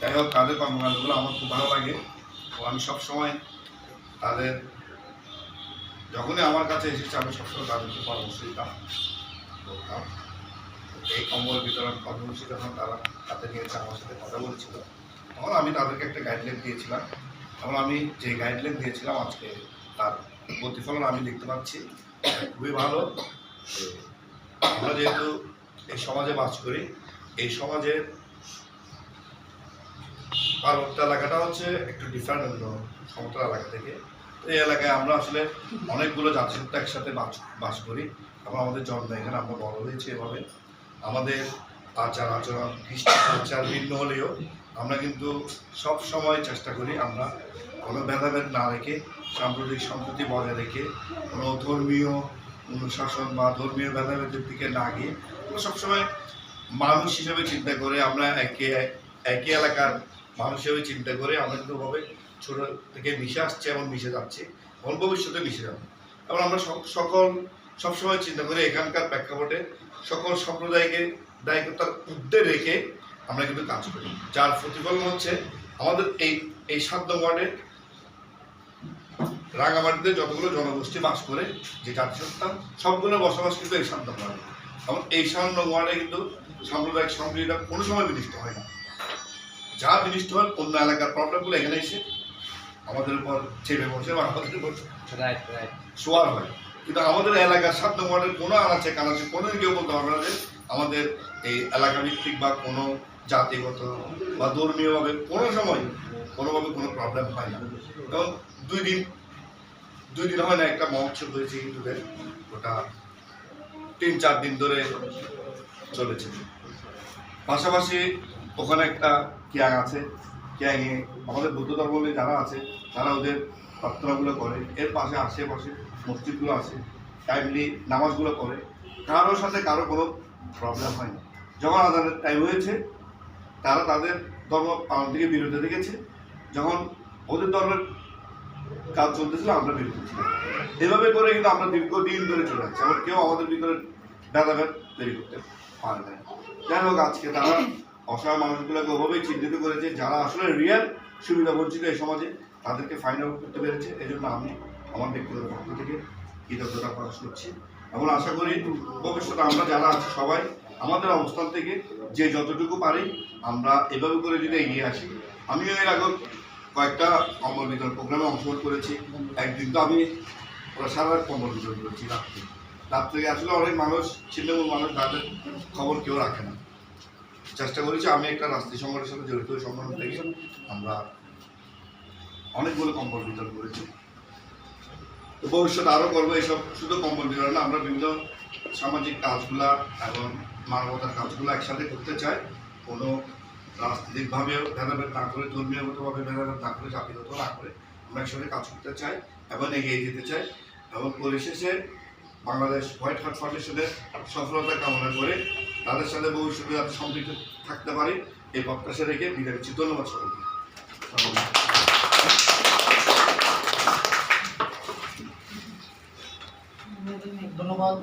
যাই হোক, তাদের কর্মকাণ্ডগুলো আমার খুব ভালো লাগে। ও আমি সবসময় তাদের, যখনই আমার কাছে এসেছে, আমি সবসময় তাদেরকে পরামর্শ দিতাম। বলতাম এই কম্বল বিতরণ কর্মসূচি যখন তারা হাতে নিয়েছে, আমার সাথে কথা বলছিল, তখন আমি তাদেরকে একটা গাইডলাইন দিয়েছিলাম। তখন আমি যে গাইডলাইন দিয়েছিলাম, আজকে তার প্রতিফলন আমি দেখতে পাচ্ছি। খুবই ভালো। আমরা যেহেতু এই সমাজে বাস করি, এই সমাজের পার্বত্য এলাকাটা হচ্ছে একটু ডিফারেন্ট অন্য সমতল এলাকা থেকে। এই এলাকায় আমরা আসলে অনেকগুলো জাতিসত্তা একসাথে বাস বাস করি। এবং আমাদের জন্ম এখানে আমরা বড় হয়েছি এভাবে। আমাদের আচার আচরণ, কৃষ্টি কালচার ভিন্ন হলেও আমরা কিন্তু সব সময় চেষ্টা করি আমরা কোনো ভেদাভেদ না রেখে, সাম্প্রতিক সম্প্রীতি বজায় রেখে, কোনো ধর্মীয় অনুশাসন বা ধর্মীয় ভেদাভেদের দিকে না গিয়ে সবসময় মানুষ হিসেবে চিন্তা করে আমরা একে একই এলাকার মানুষ হিসেবে চিন্তা করে আমরা কিন্তু ভাবে ছোট থেকে মিশে আসছে এবং মিশে যাচ্ছে, এবং ভবিষ্যতে মিশে যাবে। এবং আমরা সক- সকল, সবসময় চিন্তা করি এখানকার প্রেক্ষাপটে সকল সম্প্রদায়কে, দায়িত্বতার ঊর্ধ্বে রেখে আমরা কিন্তু কাজ করি। যার প্রতিফলন হচ্ছে আমাদের এই এই সাধ্য ওয়ার্ডে রাঙামাটিতে যতগুলো জনগোষ্ঠী বাস করে, যে জাতিসত্তা, সবগুলো বসবাস কিন্তু এই সাধ্য ওয়ার্ডে। এবং এই সাধ্য ওয়ার্ডে কিন্তু সাম্প্রদায়িক সম্প্রীতিটা কোনো সময় বিনিষ্ট হয় না। যা বিনিষ্ট হয় অন্য এলাকার প্রবলেমগুলো এখানে এসে আমাদের উপর চেপে বসে বা আমাদের উপর শোয়ার হয়। কিন্তু আমাদের এলাকার সাত নম্বরের কোনো আনাচে কানাচে কোনো কেউ বলতে পারবে না যে আমাদের এই এলাকা ভিত্তিক বা কোনো জাতিগত বা ধর্মীয়ভাবে কোনো সময় কোনোভাবে কোনো প্রবলেম হয় না। এবং দুই দিন দুই দিন হয় না একটা মহোৎসব হয়েছে হিন্দুদের। ওটা তিন চার দিন ধরে চলেছে। পাশাপাশি ওখানে একটা কিয়াং আছে কিয়াংয়ে আমাদের বৌদ্ধ ধর্ম ধর্মে যারা আছে, তারা ওদের প্রার্থনাগুলো করে। এর পাশে আশেপাশে মসজিদগুলো আছে টাইমলি নামাজগুলো করে। কারোর সাথে কারও কোনো প্রবলেম হয় না। যখন আদানের টাইম হয়েছে, তারা তাদের ধর্ম পালন থেকে বিরত থেকেছে যখন ওদের ধর্মের কাজ চলতেছিল, আমরা বিরত ছিলাম। এভাবে করে কিন্তু আমরা দীর্ঘদিন ধরে চলে যাচ্ছি আবার কেউ আমাদের ভিতরে ভেদাভেদ তৈরি করতে পারে না যাই হোক, আজকে তারা অসহায় মানুষগুলোকে ওভাবেই চিহ্নিত করেছে, যারা আসলে রিয়েল সুবিধা বঞ্চিত এই সমাজে, তাদেরকে ফাইন্ড আউট করতে পেরেছে। এই জন্য আমি আমার ব্যক্তিগত পক্ষ থেকে কৃতজ্ঞতা প্রকাশ করছি এবং আশা করি ভবিষ্যতে আমরা যারা আছি সবাই, আমাদের অবস্থান থেকে যে যতটুকু পারি আমরা এভাবে করে যদি এগিয়ে আসি। আমিও এর আগে কয়েকটা কম্বল বিতরণ প্রোগ্রামে অংশগ্রহণ করেছি। একদিন তো আমি ওরা সারা কম্বল বিতরণ করেছি রাত্রে। রাত্রে আসলে অনেক মানুষ ছিন্নমূল মানুষ, তাদের খবর কেউ রাখে না। চেষ্টা করেছি, আমি একটা রাষ্ট্রীয় সংগঠনের সাথে জড়িত সংগঠন থেকে আমরা অনেকগুলো কম্বল বিতরণ করেছি। তো ভবিষ্যতে আরও করব এইসব শুধু কম্বল বিতরণ না, আমরা বিভিন্ন সামাজিক কাজগুলা এবং মানবতার কাজগুলো একসাথে করতে চাই। কোনো রাজনৈতিকভাবেও ভেদাভেদ না করে, ধর্মীয়গতভাবে ভেদাভেদ না করে, জাতিগত না করে আমরা একসাথে কাজ করতে চাই এবং এগিয়ে যেতে চাই এবং পরিশেষে বাংলাদেশ হোয়াইট হার্ট ফাউন্ডেশনের সফলতা কামনা করে তাদের সাথে ভবিষ্যতে যাতে সম্পৃক্ত থাকতে পারি। এই প্রত্যাশা রেখে বিদায় দিচ্ছি ধন্যবাদ সকলকে। ধন্যবাদ।